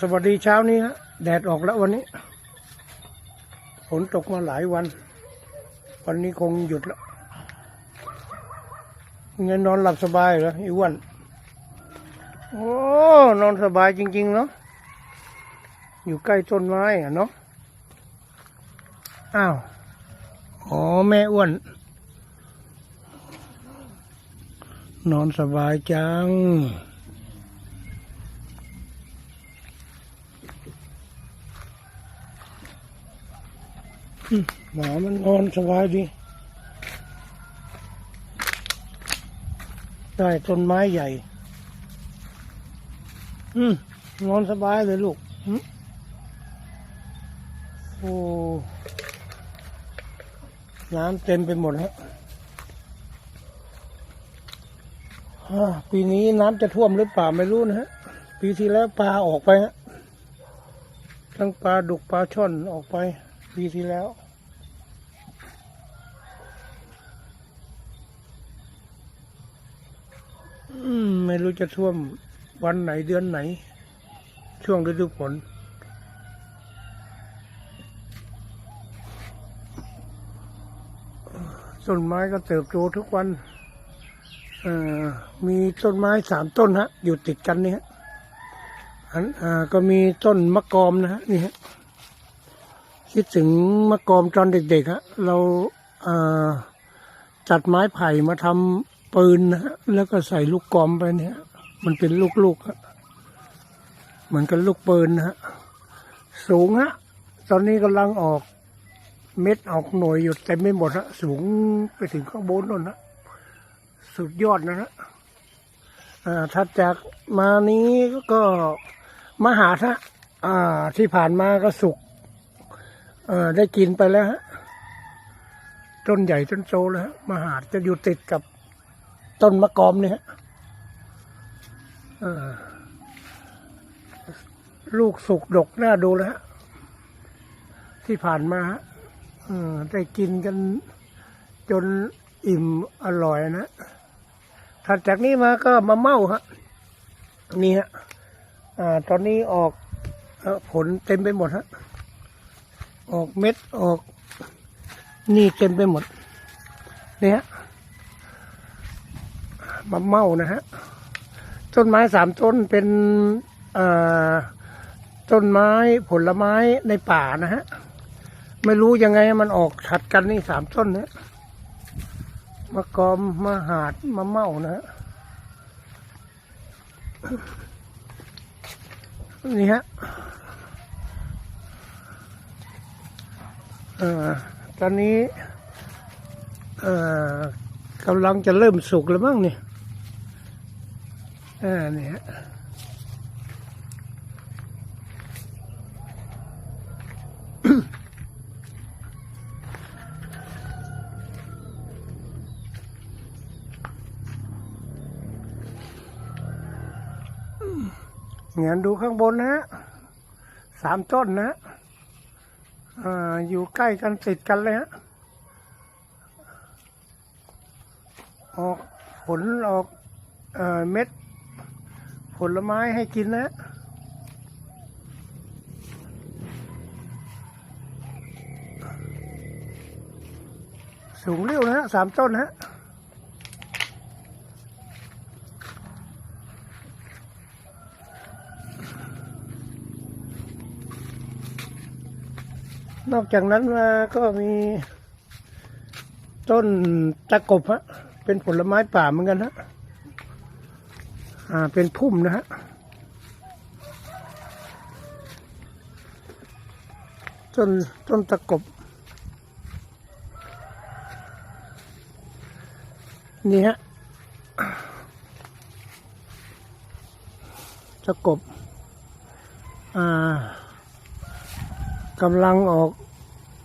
สวัสดีเช้านี้ฮะแดดออกแล้ววันนี้ ฝนตกมาหลายวัน วันนี้คงหยุดแล้วเงินนอนหลับสบายเหรออีอ้วัน โอ้นอนสบายจริง ๆ เนาะอยู่ใกล้ต้นไม้อะเนาะอ้าวอ๋อแม่อ้วน นอนสบายจัง หมามันนอนสบายดี ได้ต้นไม้ใหญ่ อืมนอนสบายเลยลูกโอ้น้ำเต็มไปหมดแล้วอ่าปีนี้น้ำจะท่วมหรือเปล่าไม่รู้นะฮะ ปีที่แล้วปลาออกไปฮะ ทั้งปลาดุกปลาช่อนออกไป ปีที่แล้ว อืม ไม่รู้จะท่วมวันไหนเดือนไหน ช่วงฤดูฝนต้นไม้ก็เติบโตทุกวันมีต้นไม้สามต้นฮะ อยู่ติดกันนี่ฮะอันอก็มีต้นมะกอมนะฮะนี่ฮะคิดถึงมะกอมตอนเด็กๆฮะเราจัดไม้ไผ่มาทำ ปืนนะฮะแล้วก็ใส่ลูกกอมไปเนี่ย มันเป็นลูกๆฮะเหมือนกับลูกปืนนะฮะสูงฮะตอนนี้กำลังออกเม็ดออกหน่วยอยู่เต็มไม่หมดฮะสูงไปถึงข้างบนนั่นนะสุดยอดนะฮะอ่าถัดจากมานี้ก็มหาทะอ่าที่ผ่านมาก็สุกได้กินไปแล้วฮะต้นใหญ่ต้นโตแล้วฮะมหาจะอยู่ติดกับ ต้นมะกอมเนี่ยฮะลูกสุกดกน่าดูแล้วฮะที่ผ่านมาฮะเอได้กินกันจนอิ่มอร่อยนะถัดจากนี้มาก็มาเม่าฮะนี่ฮะตอนนี้ออกผลเต็มไปหมดฮะออกเม็ดออกนี่เต็มไปหมดเนี่ย มะเม่านะฮะต้นไม้สามต้นเป็นต้นไม้ผลไม้ในป่านะฮะ ไม่รู้ยังไงมันออกถัดกันนี่สามต้นเนี่ยมะกอมมะหาดมะเม่านะฮะนี่ฮะอ่อตอนนี้อ่อกำลังจะเริ่มสุกแล้วมั้งเนี่ย อ่าเนี่ยฮะงั้นดูข้างบนนะฮะสามต้นนะอ่าอยู่ใกล้กันติดกันเลยฮะออกผลออกเออเม็ด ผลไม้ให้กินนะสูงเร็วนะฮะสามต้นนะฮะนอกจากนั้นมาก็มีต้นตะกบฮะเป็นผลไม้ป่าเหมือนกันฮะ อ่าเป็นพุ่มนะฮะต้นต้นตะกบ นี่ฮะตะกบ อ่ากำลังออก